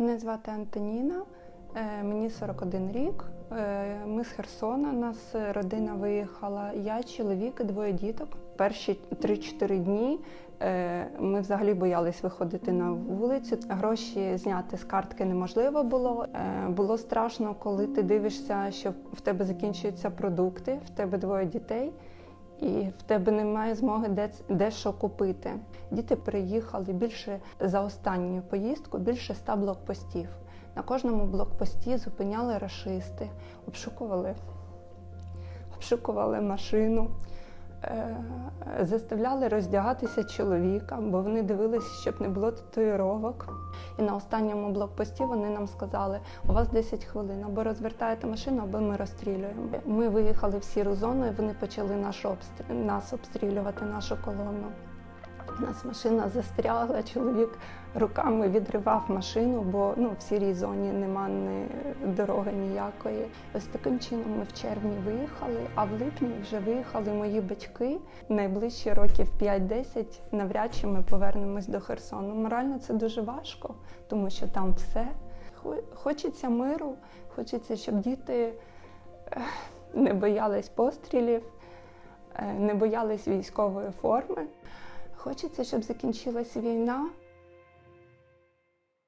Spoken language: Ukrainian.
Мене звати Антоніна, е, мені 41 рік. Е, Ми з Херсона. Нас родина виїхала. Я, чоловік і двоє діток. Перші 3-4 дні е, ми взагалі боялись виходити на вулицю. Гроші зняти з картки неможливо було. Було страшно, коли ти дивишся, що в тебе закінчуються продукти, в тебе двоє дітей. І в тебе немає змоги де, що купити. Діти приїхали більше за останню поїздку, більше ста блокпостів. На кожному блокпості зупиняли рашисти, обшукували, обшукували машину, заставляли роздягатися чоловіка, бо вони дивилися, щоб не було татуїровок. І на останньому блокпості вони нам сказали: у вас 10 хвилин, або розвертаєте машину, або ми розстрілюємо. Ми виїхали в сіру зону, і вони почали наш обстріл, нас обстрілювати, нашу колону. У нас машина застрягла, чоловік руками відривав машину, бо ну, в сірій зоні нема ні дороги ніякої. Ось таким чином ми в червні виїхали, а в липні вже виїхали мої батьки. Найближчі років 5-10 навряд чи ми повернемось до Херсону. Морально це дуже важко, тому що там все. Хочеться миру, хочеться, щоб діти не боялись пострілів, е, не боялись військової форми. Хочеться, щоб закінчилась війна,